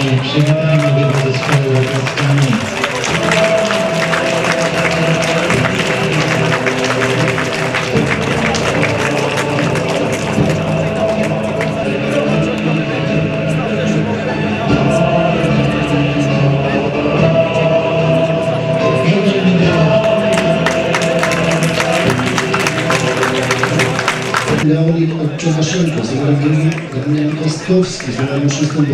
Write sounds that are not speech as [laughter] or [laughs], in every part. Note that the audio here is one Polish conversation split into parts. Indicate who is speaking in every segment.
Speaker 1: Amen.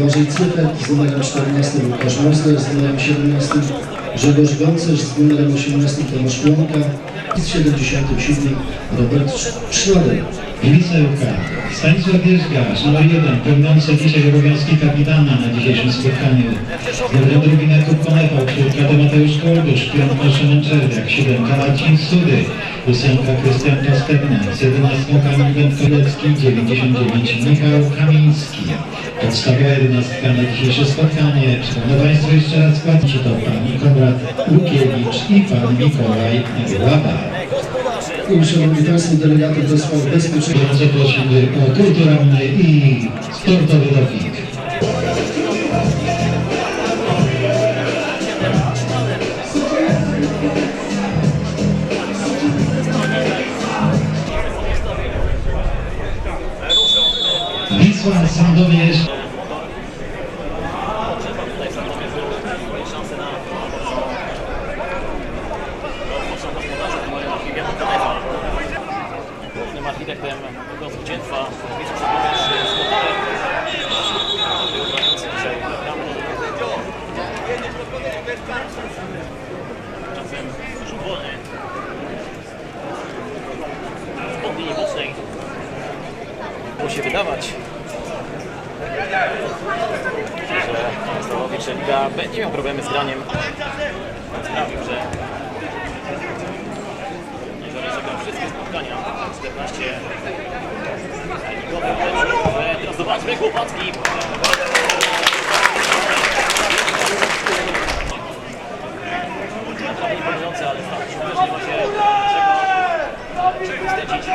Speaker 1: Błażej Cypek z numerem 14, Łukasz Mosler z numerem 17, Grzegorz Gącerz z numerem 18, Tomasz Łąka i z 77 Robert Szlader.
Speaker 2: Gliwica Juka. Stanisław Wierzgarz, numer jeden, pełniący dzisiaj obowiązki kapitana na dzisiejszym spotkaniu. Numer drugi Jakub Konefał, czwórka to Mateusz Koldusz, piątka Szymon Czerwiak, siódemka Marcin Sudy, ósemka Krystian Pastewniak, z jedenastką Kamil Wędkolecki, 99 Michał Kamiński. Podstawiła jedenastka na dzisiejsze spotkanie. Przypomnę Państwu jeszcze raz skład, czy to pan Konrad Łukiewicz i pan Mikołaj Łaba.
Speaker 1: Szanowni Państwo, delegaty do spraw bezpieczeństwa.
Speaker 2: Bardzo prosimy o kulturalny i sportowy doping. Wisła Sandomierz
Speaker 3: Spod linii bocznej. Było się wydawać, że Stawowicz Liga będzie miał problemy z graniem. Sprawił, że że rozegrał wszystkie spotkania. 14 ligowych meczów. Teraz zobaczmy Głupacki. Naprawdę imponujące, ale stał się też nie ma się czego, czego wstydzić.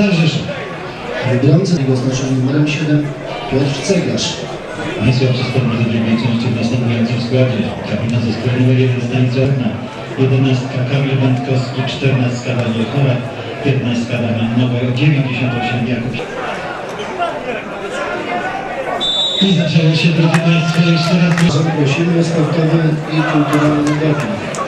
Speaker 2: Stal Rzeszów.
Speaker 1: Wygrający jego oznaczonym numerem 7 Piotr Ceglarz.
Speaker 2: Najsłabszy skład do drugiej części w następującym składzie. Kapitan zespołu numer 1 Stanisław Orna, 11 Kamil Wędkowski, 14 Daniel Chora, 15 Damian Nower, 98 Jakub. I zaczęło się, drodzy Państwo, jeszcze raz.
Speaker 1: Zaprosimy sportowy i kulturalny doping.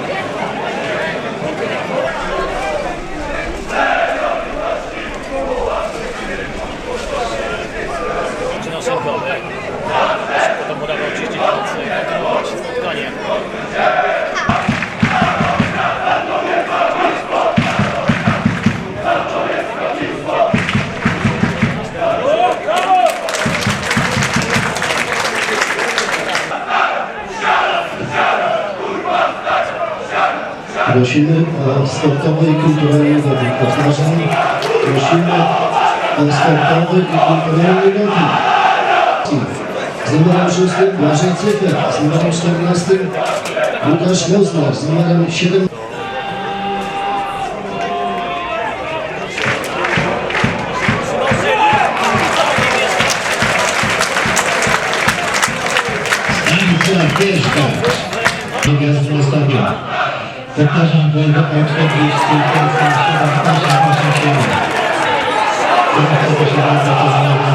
Speaker 1: Prosimy o sportowy i kulturalny doping. Powtarzam, prosimy o sportowy i kulturalny doping. Z numerem 6 Błażej Cyfer, z numerem 14 Łukasz Moznar, z numerem 7
Speaker 3: Zapraszam do odpowiedzi i teraz na 7, 8, 8, 7. Zapraszam do
Speaker 2: 7,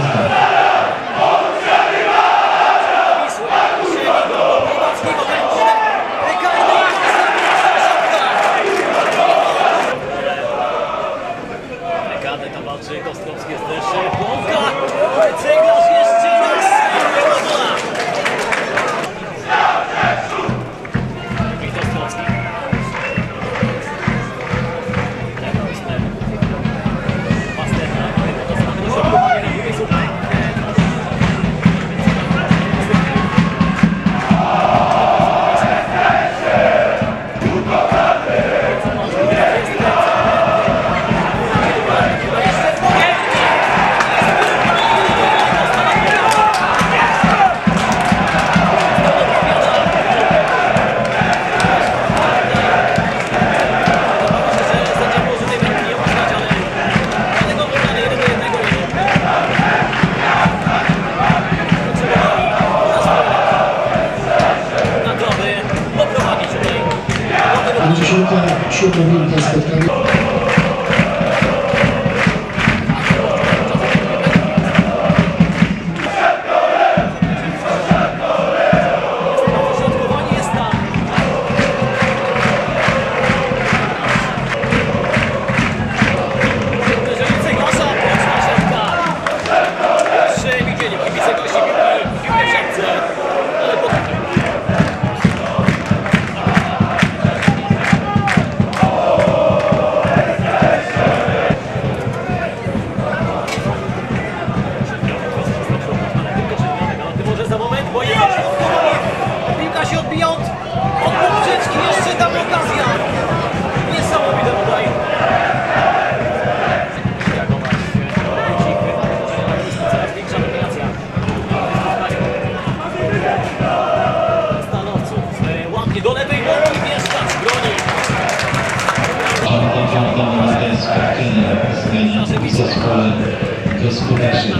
Speaker 2: gospodarzy.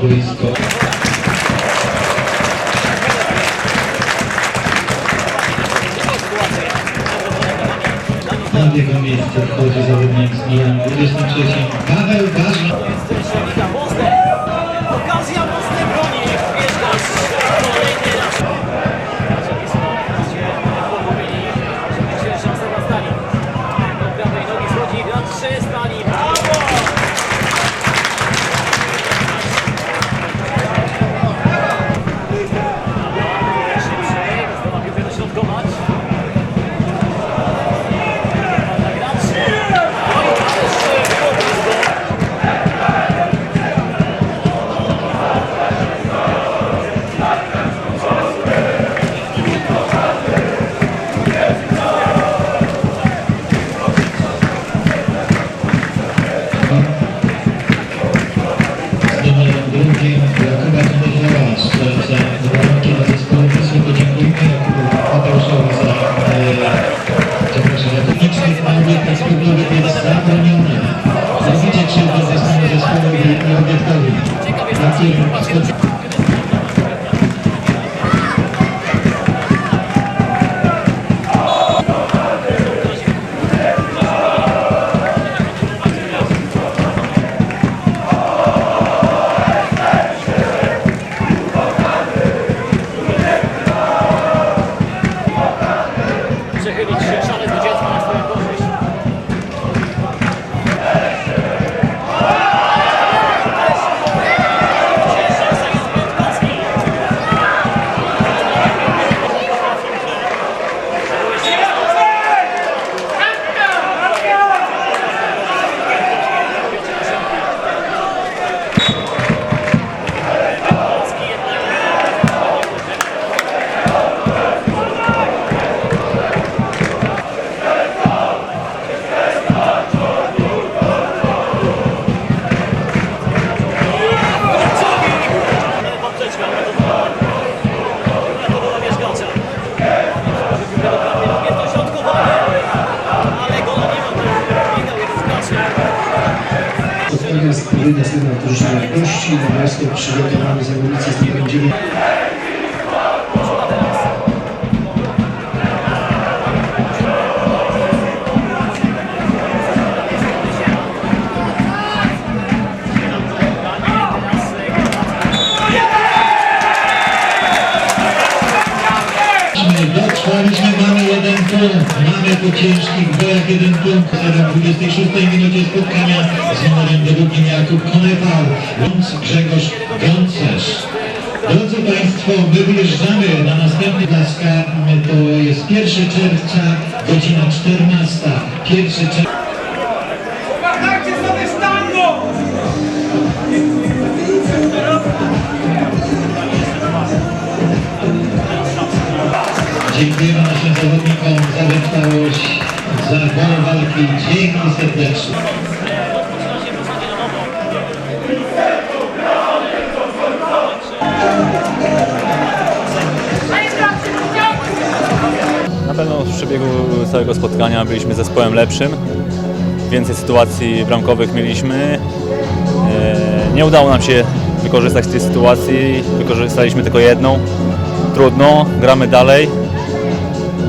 Speaker 2: Boisko. Na jego miejsce wchodzi zawodnik z numerem 23 Paweł Barza.
Speaker 1: W drużynie gości. Na wniosek przygotowany zawodnicy z numerem
Speaker 2: Konepał. Gąc Grzegorz Gącerz. Drodzy Państwo, my wyjeżdżamy na następny Laska. To jest 1 czerwca, godzina 14. 1 czerwca. Dziękujemy naszym zawodnikom za wytrwałość, za bój walki. Dzięki serdecznie.
Speaker 4: W przebiegu całego spotkania byliśmy zespołem lepszym. Więcej sytuacji bramkowych mieliśmy. E, Nie udało nam się wykorzystać tej sytuacji. Wykorzystaliśmy tylko jedną. Trudno, gramy dalej.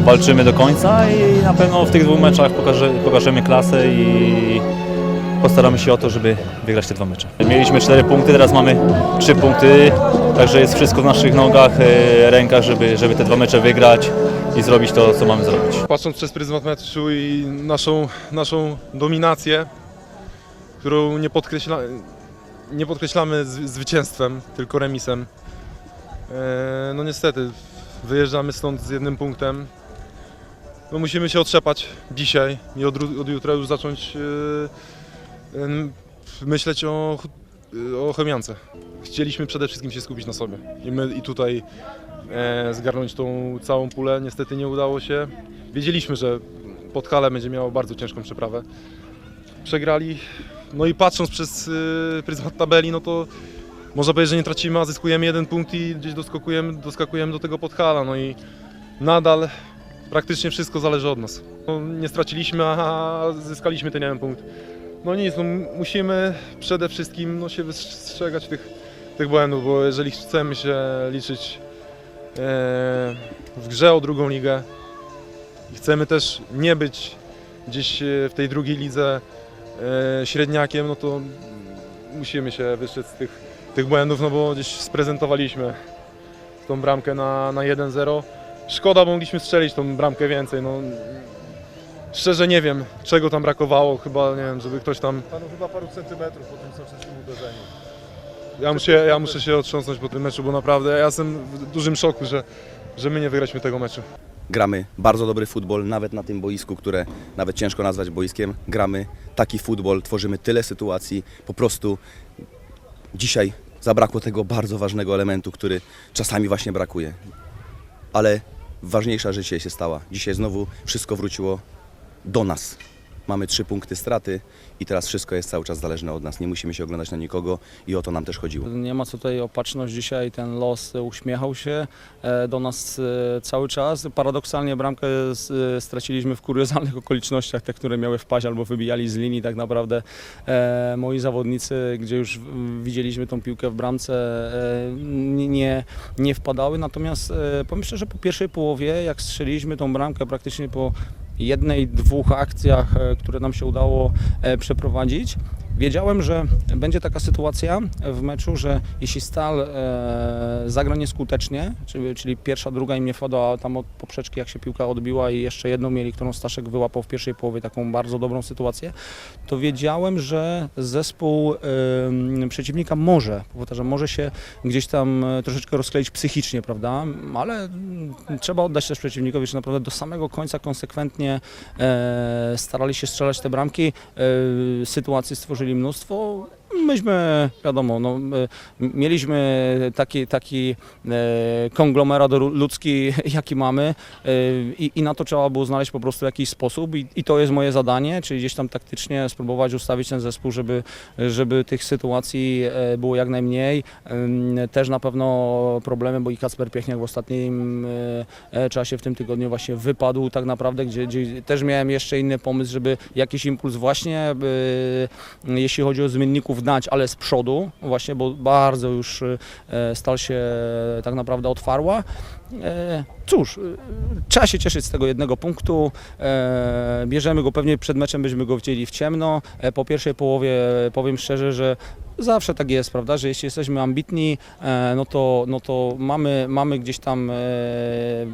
Speaker 4: Walczymy do końca i na pewno w tych dwóch meczach pokaże, pokażemy klasę i postaramy się o to, żeby wygrać te dwa mecze. Mieliśmy cztery punkty, teraz mamy trzy punkty, także jest wszystko w naszych nogach, e, rękach, żeby, żeby te dwa mecze wygrać i zrobić to, co mamy zrobić.
Speaker 5: Patrząc przez pryzmat meczu i naszą, naszą dominację, którą nie, podkreśla, nie podkreślamy zwycięstwem, tylko remisem. E, no niestety, wyjeżdżamy stąd z jednym punktem. No musimy się otrzepać dzisiaj i od, od jutra już zacząć em, myśleć o, o chemiance. Chcieliśmy przede wszystkim się skupić na sobie i, my, i tutaj e, zgarnąć tą całą pulę. Niestety nie udało się. Wiedzieliśmy, że Podhale będzie miało bardzo ciężką przeprawę. Przegrali. No i patrząc przez y, pryzmat tabeli, no to można powiedzieć, że nie tracimy, a zyskujemy jeden punkt i gdzieś doskakujemy, doskakujemy do tego Podhala. No i nadal praktycznie wszystko zależy od nas. No, nie straciliśmy, a zyskaliśmy ten jeden punkt. No nic, no, musimy przede wszystkim no, się wystrzegać tych, tych błędów, bo jeżeli chcemy się liczyć e, w grze o drugą ligę i chcemy też nie być gdzieś e, w tej drugiej lidze e, średniakiem, no to musimy się wystrzec tych, tych błędów, no bo gdzieś sprezentowaliśmy tą bramkę na, na 1-0. Szkoda, bo mogliśmy strzelić tą bramkę więcej. No, szczerze nie wiem, czego tam brakowało. Chyba, nie wiem, żeby ktoś tam
Speaker 6: Panu chyba paru centymetrów po tym soczystym uderzeniu.
Speaker 5: Ja muszę, ja muszę się otrząsnąć po tym meczu, bo naprawdę ja jestem w dużym szoku, że, że my nie wygraliśmy tego meczu.
Speaker 7: gramy bardzo dobry futbol, nawet na tym boisku, które nawet ciężko nazwać boiskiem. Gramy taki futbol, tworzymy tyle sytuacji. Po prostu dzisiaj zabrakło tego bardzo ważnego elementu, który czasami właśnie brakuje. Ale ważniejsza rzecz dzisiaj się stała. Dzisiaj znowu wszystko wróciło do nas. Mamy trzy punkty straty i teraz wszystko jest cały czas zależne od nas. Nie musimy się oglądać na nikogo i o to nam też chodziło.
Speaker 8: Nie ma co tutaj opatrzność dzisiaj, ten los uśmiechał się e, do nas e, cały czas. Paradoksalnie bramkę e, straciliśmy w kuriozalnych [laughs] okolicznościach, te, które miały wpaść albo wybijali z linii. Tak naprawdę moi zawodnicy, gdzie już widzieliśmy tą piłkę w bramce, nie- nie, wpadały. Natomiast e, powiem szczerze, po pierwszej połowie, jak strzeliśmy tą bramkę praktycznie po jednej, dwóch akcjach, e, które nam się udało e, przeprowadzić, Wiedziałem, że będzie taka sytuacja w meczu, że jeśli Stal e, zagra nieskutecznie, czyli, czyli pierwsza, druga im nie wpadła tam od poprzeczki, jak się piłka odbiła i jeszcze jedną mieli, którą Staszek wyłapał w pierwszej połowie, taką bardzo dobrą sytuację, to wiedziałem, że zespół e, przeciwnika może, powtarzam, może się gdzieś tam e, troszeczkę rozkleić psychicznie, prawda, ale trzeba oddać też przeciwnikowi, że naprawdę do samego końca konsekwentnie e, starali się strzelać te bramki, e, sytuacji stworzyli mnóstwo. Myśmy, wiadomo, no, mieliśmy taki, taki e, konglomerat ludzki, [laughs] jaki mamy e, i, i na to trzeba było znaleźć po prostu jakiś sposób i, i to jest moje zadanie, czyli gdzieś tam taktycznie spróbować ustawić ten zespół, żeby, żeby tych sytuacji e, było jak najmniej. Też na pewno problemy, bo i Kacper Piechniak w ostatnim czasie w tym tygodniu właśnie wypadł tak naprawdę, gdzie, gdzie też miałem jeszcze inny pomysł, żeby jakiś impuls właśnie, jeśli chodzi o zmienników gnać, ale z przodu, właśnie, bo bardzo już e, stal się tak naprawdę otwarła. E, Cóż, e, trzeba się cieszyć z tego jednego punktu. E, Bierzemy go pewnie przed meczem, byśmy go chcieli w ciemno. E, Po pierwszej połowie powiem szczerze, że zawsze tak jest, prawda, że jeśli jesteśmy ambitni, e, no to, no to mamy, mamy gdzieś tam, e,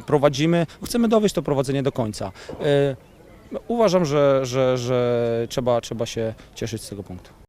Speaker 8: prowadzimy, chcemy dowieść to prowadzenie do końca. E, Uważam, że, że, że trzeba, trzeba się cieszyć z tego punktu.